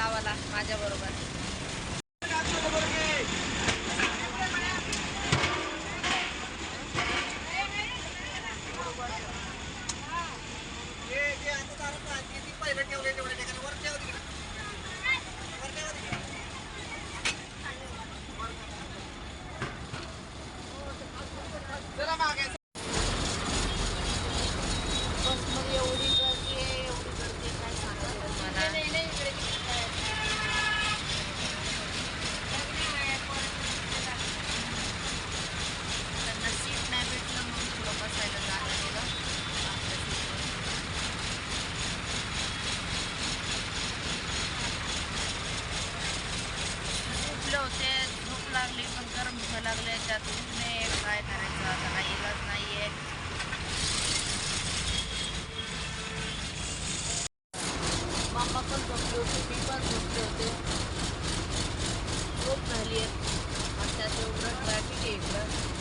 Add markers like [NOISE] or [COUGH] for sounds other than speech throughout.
गावाला माझ्याबरोबर. मामा पण झोपले होते मी पण झोपले होते. खूप झाली आहे. आणि त्याचं उलट ट्रॅफिक आहे इकडं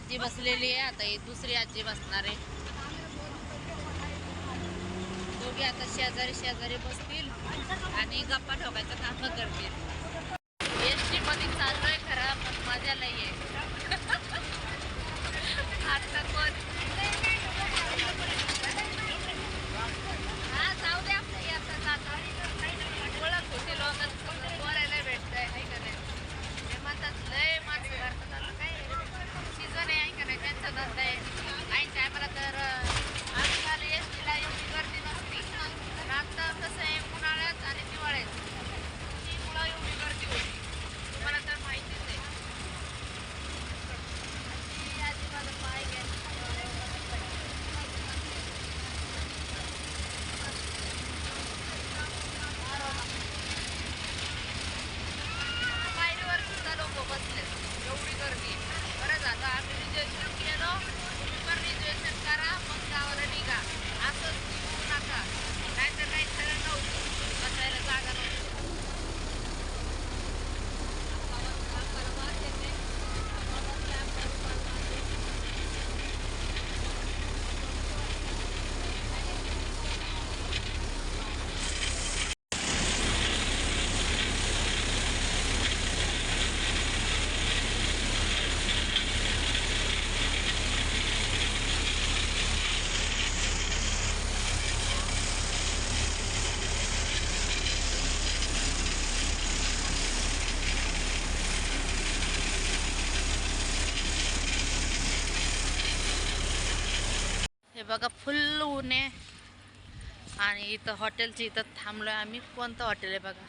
आजी बसलेली आहे. आता ही दुसरी आजी बसणार आहे. दोघी आता शेजारी शेजारी बसतील आणि गप्पा ठोकायचं काम करतील. एस टी मध्ये चाललोय खरा पण मजा नाही आहे [LAUGHS] आता कोण बघा फुल ऊन आहे. आणि इथं हॉटेलची इथं थांबलोय आम्ही. कोणतं हॉटेल आहे बघा?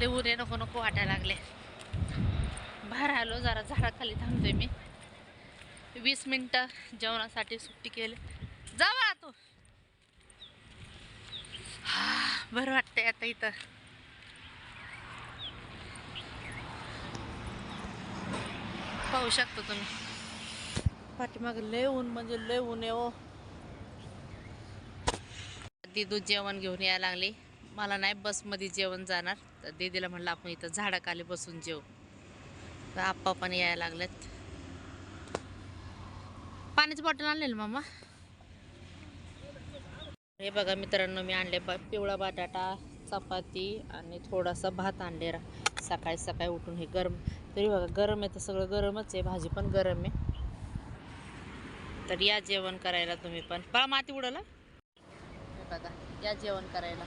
ते ऊन आहे नको नको वाटायला लागले. बाहेर आलो जरा झाडाखाली थांबतोय मी. वीस मिनटं जेवणासाठी सुट्टी केली. जावा तू हा, बरं वाटतंय आता इथं. पाहू शकता तुम्ही. पाठीमाग लय ऊन म्हणजे लय ऊन आहे हो. ओ दिदू जेवण घेऊन यायला लागली. मला नाही बसमध्ये जेवण जाणार. तर दीदीला म्हणलं आपण इथं झाडाखाली बसून जेव तर आप्पा पण यायला लागलेत. पाण्याची बॉटल आणलेलं मामा? हे बघा मित्रांनो मी आणले बा पिवळा बटाटा चपाती आणि थोडासा भात आणले रा सकाळी सकाळी उठून हे गरम तरी बघा गरम आहे तर सगळं गरमच आहे. भाजी पण गरम आहे. तर या जेवण करायला तुम्ही पण. पा माती उडवला. बघा या जेवण करायला.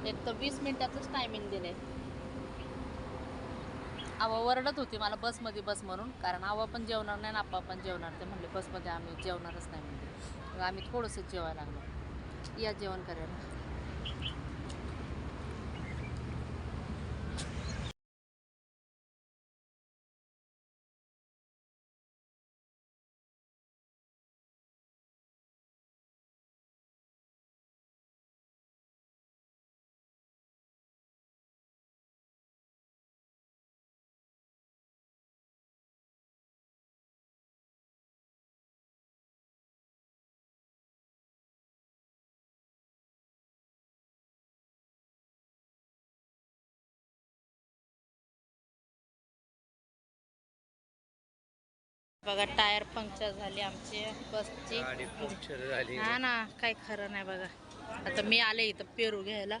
हे एक तर वीस मिनिटाचंच टायमिंग दिले. आवा वरडत होती मला बसमध्ये बस म्हणून कारण आवा पण जेवणार नाही ना आप्पा पण जेवणार. ते म्हणले बसमध्ये आम्ही जेवणारच नाही म्हणजे मग आम्ही थोडंसं जेवायला लागलो. या जेवण करायला. बघा टायर पंक्चर झाली आमची बसची. गाडी पंक्चर झाली. हा ना काही खरं नाही बघा. आता मी आले इथं पेरू घ्यायला.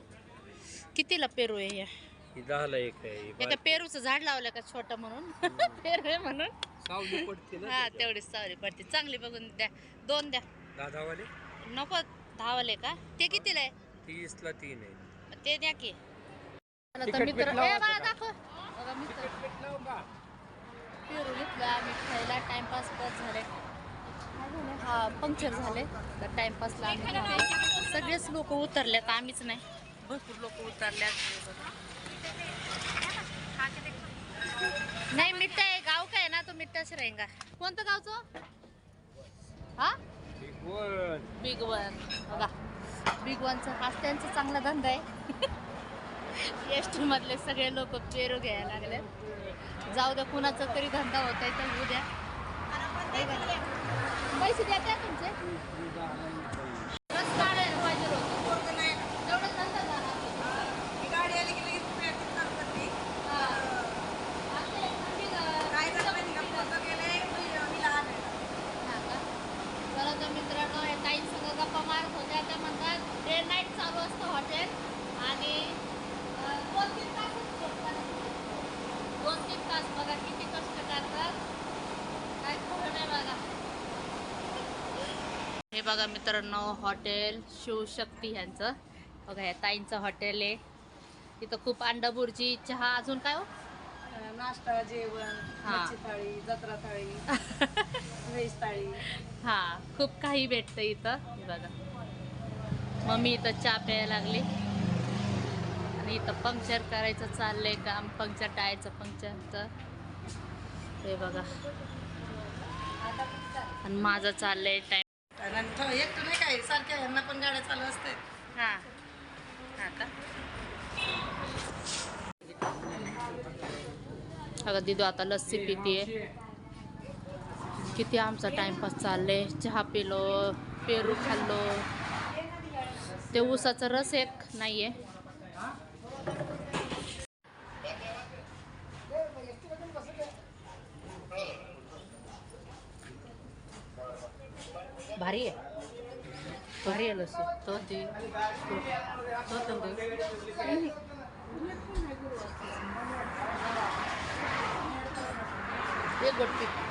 कितीला पेरू आहे या ही दहाला एक आहे एका पेरूचं झाड लावलं का छोटं म्हणून? [LAUGHS] पेरू आहे म्हणून. सावली पडते ना हा तेवढीच सावली पडते. चांगली बघून द्या. दोन द्या. नको धावले का? ते कितीला आहे? तीसला तीन आहे. ते द्या की. मित्र? दाखव. बघा मित्र पेरू घेतला आम्ही खायला टाइमपास बस झाले हा पंक्चर झाले. तर टाइमपासला आम्ही. सगळेच लोक उतरल्यात आम्हीच नाही. भरपूर लोक उतरल्यात. नाही मिठ्ठा आहे गाव काय ना तो मिठ्ठाच राहींगा कोणतं गावचं हा? बिग वन बघा. बिग वनचा हाच त्यांचा चांगला धंदा आहे. [LAUGHS] एस टी मधले सगळे लोक पेरू घ्यायला लागले जाऊ द्या कुणाचा तरी धंदा होत आहे तर उद्या पैसे देते तुमचे बस काढायला पाहिजे होतं. एवढं धंदा झाला. हा. आता एक थंडी ग- हा का? चला तर मित्रांनो या ताई सगळं गप्पा मारत होत्या त्या म्हणतात डे नाईट चालू असतं हॉटेल आणि अं, दोन तीन तासच झोपतात. दोन तीन तास बघा किती कष्ट करतात काय खरं नाही बघा हे बघा मित्रांनो हॉटेल शिवशक्ती ह्यांचं बघा या ताईंचं हॉटेल आहे. इथं खूप अंडा बुर्जी चहा अजून काय हो? नाश्ता जेवण हा. मच्छी थाळी जत्रा थाळी [LAUGHS] व्हेज थाळी. हा खूप काही भेटतं इथं. हे बघा. मम्मी इथं चहा प्यायला लागली. आणि इथं पंक्चर करायचं चाललंय काम पंक्चर टायरचं पंक्चरचं हे बघा. आणि माझं चाललंय टाइम. आणि थ- एकटं नाही काय सारख्या यांना पण गाड्या चालू असते. हा. हा का? अगं दिदू आता लस्सी पितीये. किती आमचा टाइमपास चालले चहा पिलो पेरू खाल्लो. ते ऊसाचा रस एक नाहीये. आहे भारी आहे लस्सी तो ती तो तो दे. एक गोट पी